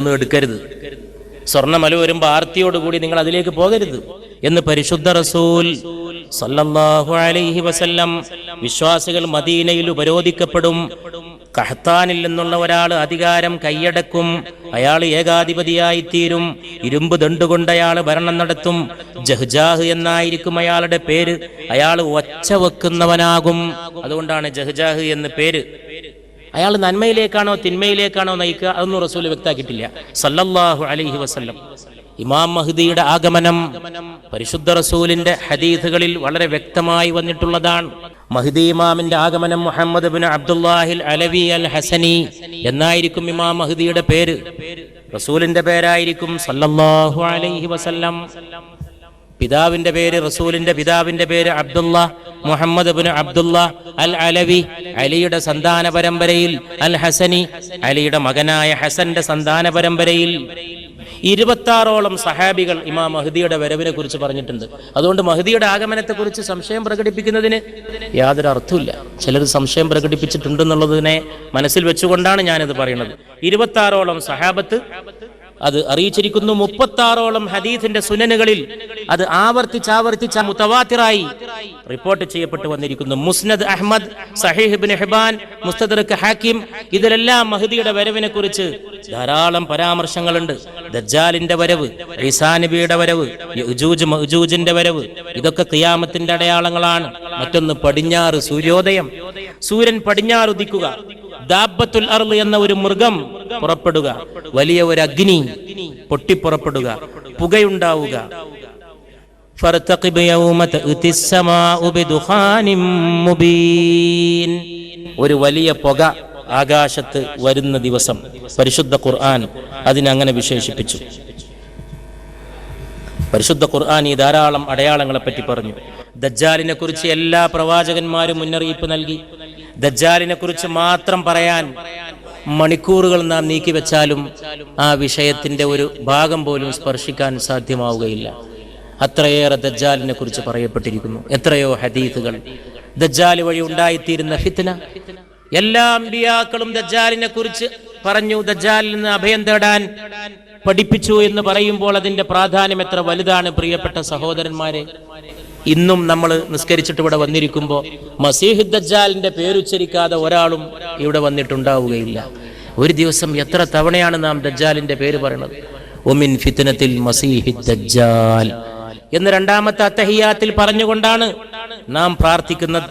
ഒന്നും എടുക്കരുത്. സ്വർണമല വരുമ്പോൾ ആർത്തിയോടുകൂടി നിങ്ങൾ അതിലേക്ക് പോകരുത് എന്ന് പരിശുദ്ധ റസൂൽ സല്ലല്ലാഹു അലൈഹി വസല്ലം വിശ്വാസികൾ മദീനയിൽ ഉപരോധിക്കപ്പെടും. കഹത്താനിൽ നിന്നുള്ള ഒരാൾ അധികാരം കൈയടക്കും. അയാൾ ഏകാധിപതിയായി തീരും ഇരുമ്പ് ദണ്ടുകൊണ്ട് അയാൾ ഭരണം നടത്തും. ജഹ്ജാഹ് എന്നായിരിക്കും അയാളുടെ പേര്. അയാൾ ഒച്ച വെക്കുന്നവനാകും. അതുകൊണ്ടാണ് ജഹ്ജാഹ് എന്ന് പേര്. അയാൾ നന്മയിലേക്കാണോ തിന്മയിലേക്കാണോ നയിക്കുക അതൊന്നും റസൂൽ വ്യക്താക്കിയിട്ടില്ല സല്ലല്ലാഹു അലൈഹി വസല്ലം. ഇമാം മഹദിയുടെ ആഗമനം പരിശുദ്ധ റസൂലിന്റെ ഹദീഥുകളിൽ വളരെ വ്യക്തമായി വന്നിട്ടുള്ളതാണ്. മഹദി ഇമാമിന്റെ ആഗമനം മുഹമ്മദ് ബിൻ അബ്ദുല്ലാഹിൽ അലവി അൽ ഹസനി എന്നായിരിക്കും ഇമാം മഹദിയുടെ പേര്. റസൂലിന്റെ പേരായിരിക്കും സല്ലല്ലാഹു അലൈഹി വസല്ലം. പിതാവിന്റെ പേര് റസൂലിന്റെ പിതാവിന്റെ പേര് Abdullah Muhammad bin Abdullah al Alavi അലിയുടെ സന്താന പരമ്പരയിൽ അൽ ഹസനി അലിയുടെ മകനായ ഹസന്റെ സന്താന പരമ്പരയിൽ ഇരുപത്താറോളം സഹാബികൾ ഇമാം മഹദിയുടെ വരവിനെ കുറിച്ച് പറഞ്ഞിട്ടുണ്ട്. അതുകൊണ്ട് മഹദിയുടെ ആഗമനത്തെ കുറിച്ച് സംശയം പ്രകടിപ്പിക്കുന്നതിന് യാതൊരു അർത്ഥമില്ല ചിലർ സംശയം പ്രകടിപ്പിച്ചിട്ടുണ്ടെന്നുള്ളതിനെ മനസ്സിൽ വെച്ചുകൊണ്ടാണ് ഞാനിത് പറയുന്നത്. ഇരുപത്താറോളം സഹാബത്ത് അത് അറിയിച്ചിരിക്കുന്നു. മുപ്പത്താറോളം ഹദീസിന്റെ സുനനുകളിൽ അത് ആവർത്തിച്ചാവർത്തിച്ച മുത്തവാത്തിറായി റിപ്പോർട്ട് ചെയ്യപ്പെട്ടു വന്നിരിക്കുന്നു. മുസ്നദ് അഹമ്മദ് സഹീഹ് ബിൻ ഹിബാൻ മുസ്തദർക്ക് ഹാക്കിം ഇതിലെല്ലാം മഹദിയുടെ വരവിനെ കുറിച്ച് ധാരാളം പരാമർശങ്ങളുണ്ട്. ദജ്ജാലിന്റെ വരവ് ഈസാ നബിയുടെ വരവ് യജൂജ് മഹജൂജിന്റെ വരവ് ഇതൊക്കെ ക്രിയാമത്തിന്റെ അടയാളങ്ങളാണ്. മറ്റൊന്ന് പടിഞ്ഞാറ് സൂര്യോദയം. സൂര്യൻ പടിഞ്ഞാറ് ഉദിക്കുക. ദാബത്തുൽ അർൾ എന്ന ഒരു മൃഗം പുറപ്പെടുക. വലിയ ഒരു അഗ്നി പൊട്ടിപ്പുറപ്പെടുക. പുകയുണ്ടാവുക. ഒരു വലിയ പുക ആകാശത്ത് വരുന്ന ദിവസം പരിശുദ്ധ ഖുർആൻ അതിനങ്ങനെ വിശേഷിപ്പിച്ചു. പരിശുദ്ധ ഖുർആൻ ഈ ധാരാളം അടയാളങ്ങളെ പറ്റി പറഞ്ഞു. ദജ്ജാലിനെ കുറിച്ച് എല്ലാ പ്രവാചകന്മാരും മുന്നറിയിപ്പ് നൽകി. ദജ്ജാലിനെ കുറിച്ച് മാത്രം പറയാൻ മണിക്കൂറുകൾ നാം നീക്കിവെച്ചാലും ആ വിഷയത്തിന്റെ ഒരു ഭാഗം പോലും സ്പർശിക്കാൻ സാധ്യമാവുകയില്ല. അത്രയേറെ ദജ്ജാലിനെ കുറിച്ച് പറയപ്പെട്ടിരിക്കുന്നു. എത്രയോ ഹദീത്തുകൾ ദജ്ജാൽ വഴി ഉണ്ടായിത്തീരുന്ന ഫിത്ന. എല്ലാ അമ്പിയാക്കളും ദജ്ജാലിനെ കുറിച്ച് പറഞ്ഞു ദജ്ജാലിൽ നിന്ന് അഭയം തേടാൻ പഠിപ്പിച്ചു എന്ന് പറയുമ്പോൾ അതിന്റെ പ്രാധാന്യം എത്ര വലുതാണ് പ്രിയപ്പെട്ട സഹോദരന്മാരെ? ഇന്നും നമ്മൾ നിസ്കരിച്ചിട്ട് ഇവിടെ വന്നിരിക്കുമ്പോൾ മസീഹ് ദജ്ജാലിന്റെ പേരുച്ചരിക്കാതെ ഒരാളും ഇവിടെ വന്നിട്ടുണ്ടാവുകയില്ല. ഒരു ദിവസം എത്ര തവണയാണ് നാം ദജ്ജാലിന്റെ പേര് പറയുന്നത് ഒമിൻ ഫിത്തനത്തിൽ ദജ്ജാൽ. എന്ന് രണ്ടാമത്തെ അത്തഹിയാത്തിൽ പറഞ്ഞുകൊണ്ടാണ് നാം പ്രാർത്ഥിക്കുന്നത്.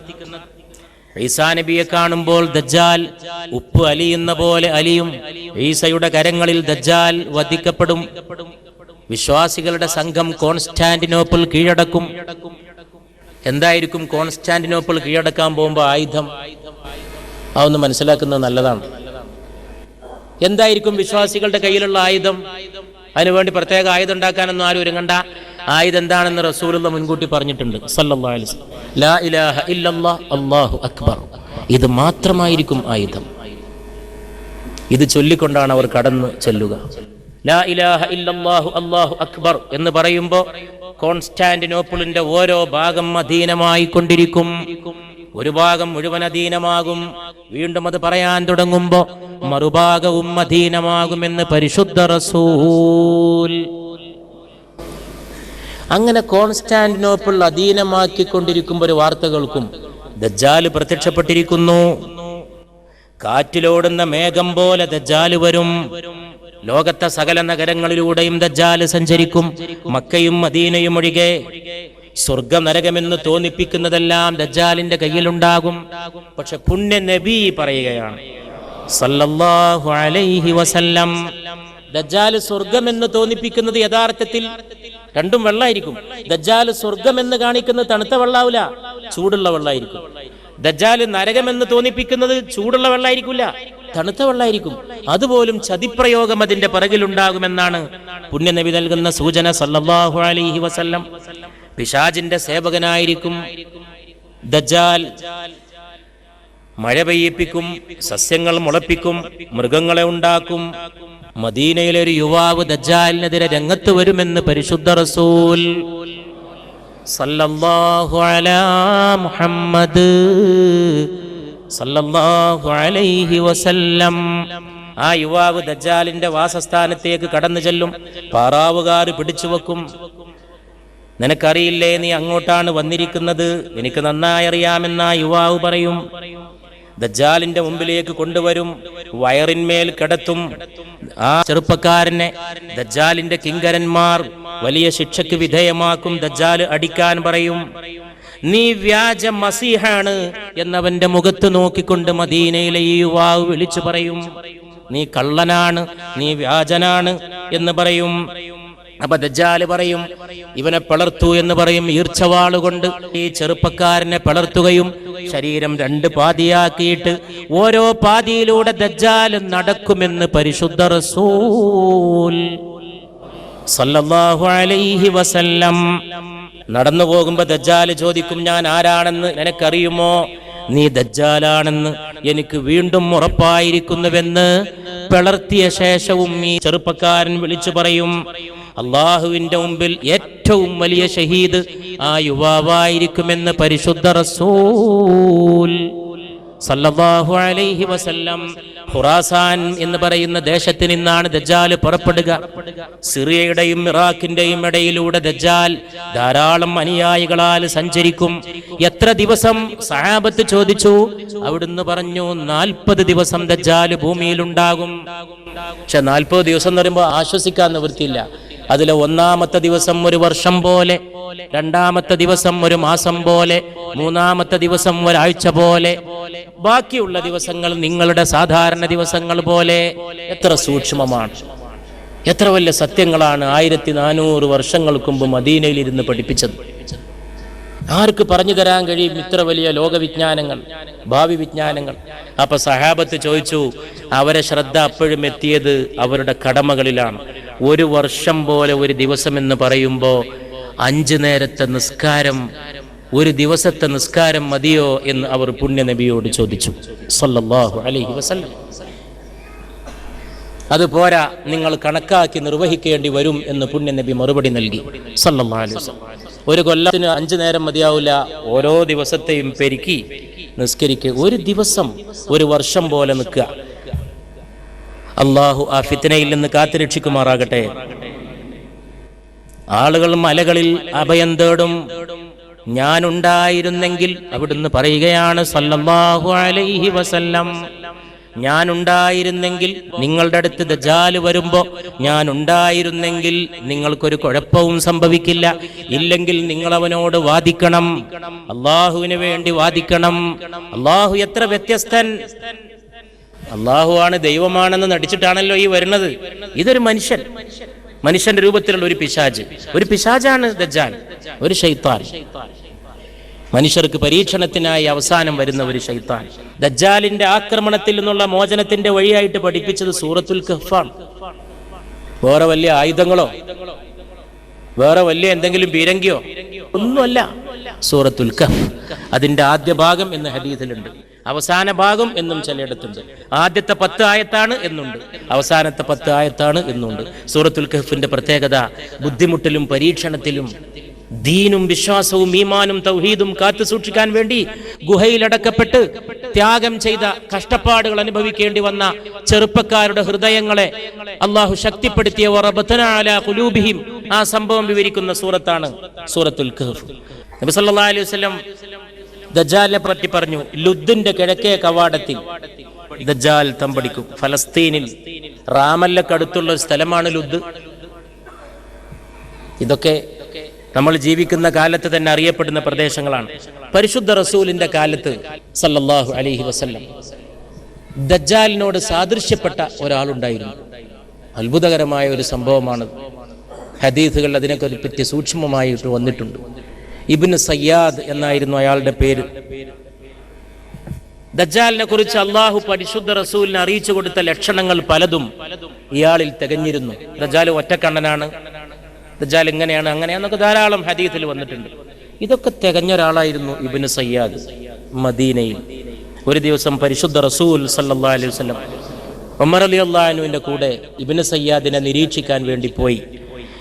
ഈസാ നബിയെ കാണുമ്പോൾ ദജ്ജാൽ ഉപ്പ് അലിയുന്ന പോലെ അലിയും ഈസയുടെ കരങ്ങളിൽ ദജ്ജാൽ വധിക്കപ്പെടും. വിശ്വാസികളുടെ സംഘം കോൺസ്റ്റാന്റിനോപ്പിൾ കീഴടക്കും. എന്തായിരിക്കും കോൺസ്റ്റാന്റിനോപ്പിൾ കീഴടക്കാൻ പോകുമ്പോൾ ആയുധം? അതൊന്ന് മനസ്സിലാക്കുന്നത് നല്ലതാണ്. എന്തായിരിക്കും വിശ്വാസികളുടെ കയ്യിലുള്ള ആയുധം? അതിനുവേണ്ടി പ്രത്യേക ആയുധം ഉണ്ടാക്കാനൊന്നും ആരും ഒരുങ്ങണ്ട. ആയുധം എന്താണെന്ന് റസൂലുള്ള മുൻകൂട്ടി പറഞ്ഞിട്ടുണ്ട്. ലാ ഇലാഹ അല്ലാഹു അക്ബർ. ഇത് മാത്രമായിരിക്കും ആയുധം. ഇത് ചൊല്ലിക്കൊണ്ടാണ് അവർ കടന്ന് ചെല്ലുക. ലാ ഇലാഹ ഇല്ലല്ലാഹു അല്ലാഹു അക്ബർ എന്ന് പറയുമ്പോൾ കോൺസ്റ്റാന്റിനോപ്പിളിന്റെ ഓരോ ഭാഗം അധീനമായി കൊണ്ടിരിക്കും. ഒരു ഭാഗം മുഴുവൻ അധീനമാകും. വീണ്ടും അത് പറയാൻ തുടങ്ങുമ്പോൾ മറുഭാഗവും അധീനമാകുമെന്ന് പരിശുദ്ധ റസൂൽ. അങ്ങനെ കോൺസ്റ്റാന്റിനോപ്പിൾ അധീനമാക്കിക്കൊണ്ടിരിക്കുമ്പോൾ ഒരു വാർത്തകൾക്കും ദജ്ജാൽ പ്രത്യക്ഷപ്പെട്ടിരിക്കുന്നു. കാറ്റിലോടുന്ന മേഘം പോലെ ദജ്ജാൽ വരും. ലോകത്തെ സകല നഗരങ്ങളിലൂടെയും ദജ്ജാൽ സഞ്ചരിക്കും മക്കയും മദീനയും ഒഴികെ സ്വർഗ നരകമെന്ന് തോന്നിപ്പിക്കുന്നതെല്ലാം ദജ്ജാലിന്റെ കയ്യിലുണ്ടാകും. പക്ഷെ പുണ്യ നബി പറയുകയാണ് സല്ലല്ലാഹു അലൈഹി വസല്ലം ദജ്ജാൽ സ്വർഗമെന്ന് തോന്നിപ്പിക്കുന്നത് യഥാർത്ഥത്തിൽ രണ്ടും വെള്ളമായിരിക്കും ദജ്ജാൽ സ്വർഗമെന്ന് കാണിക്കുന്നത് തണുത്ത വെള്ളാവില്ല ചൂടുള്ള വെള്ളമായിരിക്കും ദജ്ജാൽ നരകമെന്ന് തോന്നിപ്പിക്കുന്നത് ചൂടുള്ള വെള്ളമായിരിക്കില്ല തണുത്ത വെള്ളമായിരിക്കും അതുപോലും ചതിപ്രയോഗം അതിന്റെ പിറകിലുണ്ടാകുമെന്നാണ് പുണ്യനബി നൽകുന്ന സൂചന സല്ലാഹു അലൈഹി വസല്ലം. പിശാജിന്റെ സേവകനായിരിക്കും ദജ്ജാൽ. മഴ പെയ്യിപ്പിക്കും സസ്യങ്ങൾ മുളപ്പിക്കും മൃഗങ്ങളെ ഉണ്ടാക്കും. മദീനയിലെ ഒരു യുവാവ് ദജാലിനെതിരെ രംഗത്ത് വരുമെന്ന് പരിശുദ്ധ റസൂൽ സല്ലല്ലാഹു അലാ മുഹമ്മദ് സല്ലല്ലാഹു അലൈഹി വസല്ലം. ആ യുവാവ് ദജ്ജാലിന്റെ വാസസ്ഥാനത്തേക്ക് കടന്നു ചെല്ലും. പാറാവുകാർ പിടിച്ചു വെക്കും. നിനക്കറിയില്ലേ നീ അങ്ങോട്ടാണ് വന്നിരിക്കുന്നത്? എനിക്ക് നന്നായി അറിയാമെന്ന യുവാവ് പറയും. ദജ്ജാലിന്റെ മുമ്പിലേക്ക് കൊണ്ടുവരും. വയറിന്മേൽ കിടത്തും. ആ ചെറുപ്പക്കാരനെ ദജ്ജാലിന്റെ കിങ്കരന്മാർ വലിയ ശിക്ഷയ്ക്ക് വിധേയമാക്കും. ദജ്ജാൽ അടിക്കാൻ പറയും. നീ വ്യാജ മസീഹാണ് എന്നവന്റെ മുഖത്ത് നോക്കിക്കൊണ്ട് മദീനയിലെ ഈ യുവാവ് വിളിച്ചു പറയും നീ കള്ളനാണ് നീ വ്യാജനാണ് എന്ന് പറയും. അപ്പൊ ദജ്ജാൽ പറയും ഇവനെ പിളർത്തു എന്ന് പറയും ഈർച്ചവാളുകൊണ്ട്. ഈ ചെറുപ്പക്കാരനെ പിളർത്തുകയും ശരീരം രണ്ട് പാതിയാക്കിയിട്ട് ഓരോ പാതിയിലൂടെ ദജ്ജാൽ നടക്കുമെന്ന് പരിശുദ്ധ റസൂൽ സല്ലല്ലാഹു അലൈഹി വസല്ലം നടന്നു പോകുമ്പോ ദജ്ജാൽ ചോദിക്കും ഞാൻ ആരാണെന്ന് നിനക്കറിയുമോ? നീ ദജ്ജാലാണെന്ന് എനിക്ക് വീണ്ടും ഉറപ്പായിരിക്കുന്നുവെന്ന് പിളർത്തിയ ശേഷവും ഈ ചെറുപ്പക്കാരൻ വിളിച്ചു പറയും. അള്ളാഹുവിന്റെ മുമ്പിൽ ഏറ്റവും വലിയ ഷഹീദ് ആ യുവാവായിരിക്കുമെന്ന് പരിശുദ്ധ റസൂൽ സല്ലല്ലാഹു അലൈഹി വസല്ലം ഖുറാസാൻ എന്ന് പറയുന്ന ദേശത്ത് നിന്നാണ് ദജ്ജാൽ പുറപ്പെടുക. സിറിയയുടെയും ഇറാഖിന്റെയും ഇടയിലൂടെ ദജ്ജാൽ ധാരാളം അനുയായികളാൽ സഞ്ചരിക്കും. എത്ര ദിവസം സഹാബത്ത് ചോദിച്ചു? അവിടുന്ന് പറഞ്ഞു നാൽപ്പത് ദിവസം ദജ്ജാൽ ഭൂമിയിലുണ്ടാകും. പക്ഷെ നാൽപ്പത് ദിവസം എന്ന് പറയുമ്പോൾ ആശ്വസിക്കാൻ നിവൃത്തിയില്ല. അതിലെ ഒന്നാമത്തെ ദിവസം ഒരു വർഷം പോലെ രണ്ടാമത്തെ ദിവസം ഒരു മാസം പോലെ മൂന്നാമത്തെ ദിവസം ഒരാഴ്ച പോലെ ബാക്കിയുള്ള ദിവസങ്ങൾ നിങ്ങളുടെ സാധാരണ ദിവസങ്ങൾ പോലെ എത്ര സൂക്ഷ്മമാണ്. എത്ര വലിയ സത്യങ്ങളാണ് ആയിരത്തി നാനൂറ് വർഷങ്ങൾക്ക് മുമ്പ് മദീനയിൽ ഇരുന്ന് പഠിപ്പിച്ചത്. ആർക്ക് പറഞ്ഞു തരാൻ കഴിയും ഇത്ര വലിയ ലോകവിജ്ഞാനങ്ങൾ ഭാവി വിജ്ഞാനങ്ങൾ? അപ്പൊ സഹാബത്ത് ചോദിച്ചു അവരെ ശ്രദ്ധ അപ്പോഴും എത്തിയത് അവരുടെ കടമകളിലാണ്. ഒരു വർഷം പോലെ ഒരു ദിവസം എന്ന് പറയുമ്പോൾ അഞ്ചു നേരത്തെ നിസ്കാരം ഒരു ദിവസത്തെ നിസ്കാരം മതിയോ എന്ന് അവർ പുണ്യനബിയോട് ചോദിച്ചു. സല്ലല്ലാഹു അലൈഹി വസല്ലം. അത് പോരാ നിങ്ങൾ കണക്കാക്കി നിർവഹിക്കേണ്ടി വരും എന്ന് പുണ്യനബി മറുപടി നൽകി. സല്ലല്ലാഹു അലൈഹി വസല്ലം. ഒരു കൊല്ലത്തിന് അഞ്ചു നേരം മതിയാവില്ല ഓരോ ദിവസത്തെയും പെരുക്കി നിസ്കരിക്കുക ഒരു ദിവസം ഒരു വർഷം പോലെ നിൽക്കുക. അള്ളാഹു ആ ഫിത്തനയിൽ നിന്ന് കാത്തുരക്ഷിക്കുമാറാകട്ടെ ആളുകൾ മലകളിൽ അഭയം തേടും. ഞാനുണ്ടായിരുന്നെങ്കിൽ അവിടുന്ന് പറയുകയാണ് സല്ലല്ലാഹു അലൈഹി വസല്ലം. ഞാനുണ്ടായിരുന്നെങ്കിൽ നിങ്ങളുടെ അടുത്ത് ദജാൽ വരുമ്പോ ഞാൻ ഉണ്ടായിരുന്നെങ്കിൽ നിങ്ങൾക്കൊരു കുഴപ്പവും സംഭവിക്കില്ല. ഇല്ലെങ്കിൽ നിങ്ങൾ അവനോട് വാദിക്കണം. അള്ളാഹുവിന് വേണ്ടി വാദിക്കണം. അള്ളാഹു എത്ര വ്യത്യസ്തൻ. അള്ളാഹു ആണ് ദൈവമാണെന്ന് നടിച്ചിട്ടാണല്ലോ ഈ വരുന്നത്. ഇതൊരു മനുഷ്യൻ. മനുഷ്യന്റെ രൂപത്തിലുള്ള ഒരു പിശാജ് ഒരു പിശാജാണ് ദജാൻ ഒരു ഷൈത്താൻ മനുഷ്യർക്ക് പരീക്ഷണത്തിനായി അവസാനം വരുന്ന ഒരു ശൈത്താൻ. ദജ്ജാലിന്റെ ആക്രമണത്തിൽ നിന്നുള്ള മോചനത്തിന്റെ വഴിയായിട്ട് പഠിപ്പിച്ചത് സൂറത്തുൽ കഹ്ഫാണ് വേറെ വലിയ ആയുധങ്ങളോ വേറെ വലിയ എന്തെങ്കിലും പീരങ്കിയോ? ഒന്നുമല്ല. സൂറത്തുൽ കഹ്ഫ് അതിന്റെ ആദ്യ ഭാഗം എന്ന് ഹദീസിലുണ്ട്. അവസാന ഭാഗം എന്നും ചിലയിടത്തുണ്ട്. ആദ്യത്തെ പത്ത് ആയത്താണ് എന്നുണ്ട്. അവസാനത്തെ പത്ത് ആയത്താണ് എന്നുണ്ട്. സൂറത്തുൽ കഹ്ഫിന്റെ പ്രത്യേകത ബുദ്ധിമുട്ടിലും പരീക്ഷണത്തിലും ദീനും വിശ്വാസവും ഈമാനും തൗഹീദും കാത്തു സൂക്ഷിക്കാൻ വേണ്ടി ഗുഹയിലടക്കപ്പെട്ട് ത്യാഗം ചെയ്ത കഷ്ടപ്പാടുകൾ അനുഭവിക്കേണ്ടി വന്ന ചെറുപ്പക്കാരുടെ ഹൃദയങ്ങളെ അള്ളാഹു ശക്തിപ്പെടുത്തിയ കുലൂബിഹിം ആ സംഭവം വിവരിക്കുന്ന സൂറത്താണ് സൂറത്തുൽ ദജാലിനെ നബി അലൈഹി ദജ്ജാലിനെ പറ്റി പറഞ്ഞു ലുദ്ദിന്റെ കിഴക്കേ കവാടത്തിൽ ദജാൽ തമ്പടിക്കും. ഫലസ്തീനിൽ റാമല്ലക്കടുത്തുള്ള ഒരു സ്ഥലമാണ് ലുദ്. ഇതൊക്കെ നമ്മൾ ജീവിക്കുന്ന കാലത്ത് തന്നെ അറിയപ്പെടുന്ന പ്രദേശങ്ങളാണ്. പരിശുദ്ധ റസൂലിന്റെ കാലത്ത് സല്ലല്ലാഹു അലൈഹി വസല്ലം ദജ്ജാലിനോട് സാദൃശ്യപ്പെട്ട ഒരാളുണ്ടായിരുന്നു. അത്ഭുതകരമായ ഒരു സംഭവമാണ്. ഹദീസുകൾ അതിനൊക്കെ പറ്റി സൂക്ഷ്മമായിട്ട് വന്നിട്ടുണ്ട്. ഇബ്നു സയ്യാദ് എന്നായിരുന്നു അയാളുടെ പേര്. ദജ്ജാലിനെ കുറിച്ച് അള്ളാഹു പരിശുദ്ധ റസൂലിനെ അറിയിച്ചു കൊടുത്ത ലക്ഷണങ്ങൾ പലതും ഇയാളിൽ തികഞ്ഞിരുന്നു. ദജ്ജാൽ ഒറ്റക്കണ്ണനാണ്. ദജ്ജാൽ ഇങ്ങനെയാണ് അങ്ങനെയാന്നൊക്കെ ധാരാളം ഹദീത്തിൽ വന്നിട്ടുണ്ട്. ഇതൊക്കെ തികഞ്ഞ ഒരാളായിരുന്നു ഇബ്നു സയ്യാദ് മദീനയിൽ. ഒരു ദിവസം പരിശുദ്ധ റസൂൽ സല്ലല്ലാഹു അലൈഹി വസല്ലം ഉമർ അലി അള്ളാഹുവിന്റെ കൂടെ ഇബ്നു സയ്യാദിനെ നിരീക്ഷിക്കാൻ വേണ്ടി പോയി.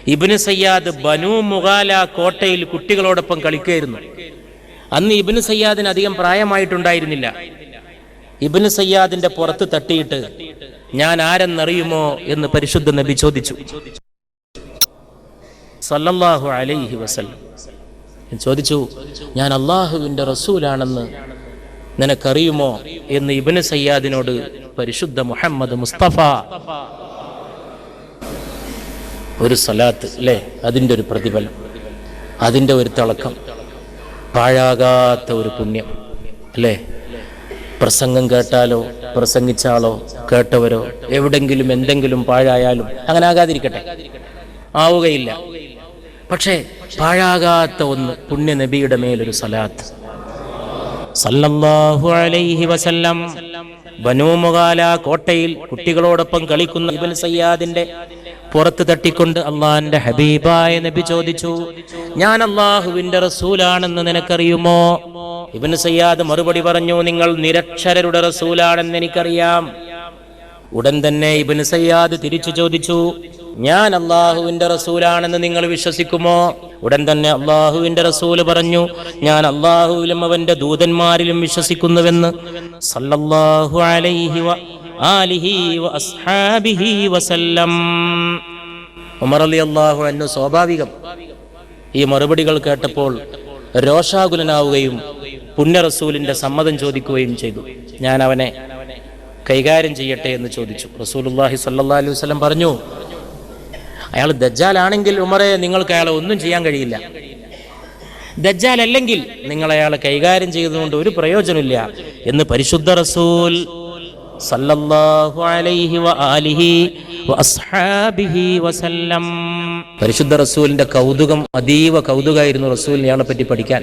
ഇബ്നു സയ്യാദ് ബനു മുഗാല കോട്ടയിൽ കുട്ടികളോടൊപ്പം കളിക്കുകയായിരുന്നു. അന്ന് ഇബ്നു സയ്യാദിന് അധികം പ്രായമായിട്ടുണ്ടായിരുന്നില്ല. ഇബ്നു സയ്യാദിന്റെ പുറത്ത് തട്ടിയിട്ട് ഞാൻ ആരെന്നറിയുമോ? എന്ന് പരിശുദ്ധ നബി ചോദിച്ചു. സല്ലല്ലാഹു അലൈഹി വസല്ലം. ചോദിച്ചു ഞാൻ അള്ളാഹുവിന്റെ റസൂലാണെന്ന് നിനക്കറിയുമോ? എന്ന് ഇബ്നു സയ്യാദിനോട് പരിശുദ്ധ മുഹമ്മദ് മുസ്തഫ ഒരു സലാത്ത് അല്ലേ? അതിന്റെ ഒരു പ്രതിഫലം അതിന്റെ ഒരു തിളക്കം പാഴാകാത്ത ഒരു പുണ്യം അല്ലേ? പ്രസംഗം കേട്ടാലോ പ്രസംഗിച്ചാലോ കേട്ടവരോ എവിടെങ്കിലും എന്തെങ്കിലും പാഴായാലും അങ്ങനെ ആകാതിരിക്കട്ടെ. ആവുകയില്ല. പക്ഷേ പാഴാകാത്ത ഒന്ന് പുണ്യ നബിയുടെ മേലൊരു സലാത്ത്. അലൈഹി വസല്ലം. ബനൂമുകാല കോട്ടയിൽ കുട്ടികളോടൊപ്പം കളിക്കുന്ന ഇബൻ സയ്യാദിന്റെ പുറത്ത് തട്ടിക്കൊണ്ട് അള്ളാഹിന്റെ ഹബീബായ നബി ചോദിച്ചു ഞാൻ അള്ളാഹുവിന്റെ റസൂലാണെന്ന് നിനക്കറിയുമോ? ഇബൻ സയ്യാദ് മറുപടി പറഞ്ഞു നിങ്ങൾ നിരക്ഷരരുടെ റസൂലാണെന്ന് എനിക്കറിയാം. ഉടൻ തന്നെ ഇബൻ സയ്യാദ് തിരിച്ചു ചോദിച്ചു ഞാൻ അള്ളാഹുവിന്റെ റസൂലാണെന്ന് നിങ്ങൾ വിശ്വസിക്കുമോ? ഉടൻ തന്നെ അള്ളാഹുവിന്റെ റസൂൽ പറഞ്ഞു ഞാൻ അള്ളാഹുവിലും അവന്റെ ദൂതന്മാരിലും വിശ്വസിക്കുന്നുവെന്ന്. സല്ലല്ലാഹു അലൈഹി വ ആലിഹി വ അസ്ഹാബിഹി വസല്ലം. ഉമർ സ്വാഭാവികം ഈ മറുപടികൾ കേട്ടപ്പോൾ രോഷാകുലനാവുകയും പുണ്യ റസൂലിന്റെ സമ്മതം ചോദിക്കുകയും ചെയ്തു. ഞാൻ അവനെ കൈകാര്യം ചെയ്യട്ടെ എന്ന് ചോദിച്ചു. റസൂലുല്ലാഹി സല്ലല്ലാഹു അലൈഹി വസല്ലം പറഞ്ഞു അയാൾ ദജ്ജാലാണെങ്കിൽ ഉമറെ നിങ്ങൾക്ക് അയാളെ ഒന്നും ചെയ്യാൻ കഴിയില്ല. ദജ്ജാൽ അല്ലെങ്കിൽ നിങ്ങൾ അയാളെ കൈകാര്യം ചെയ്തുകൊണ്ട് ഒരു പ്രയോജനമില്ല എന്ന് പരിശുദ്ധ റസൂൽ സല്ലല്ലാഹു അലൈഹി വ വസല്ലം. പരിശുദ്ധ റസൂലിന്റെ കൗതുകം അതീവ കൗതുകമായിരുന്നു റസൂലിനെ പറ്റി പഠിക്കാൻ.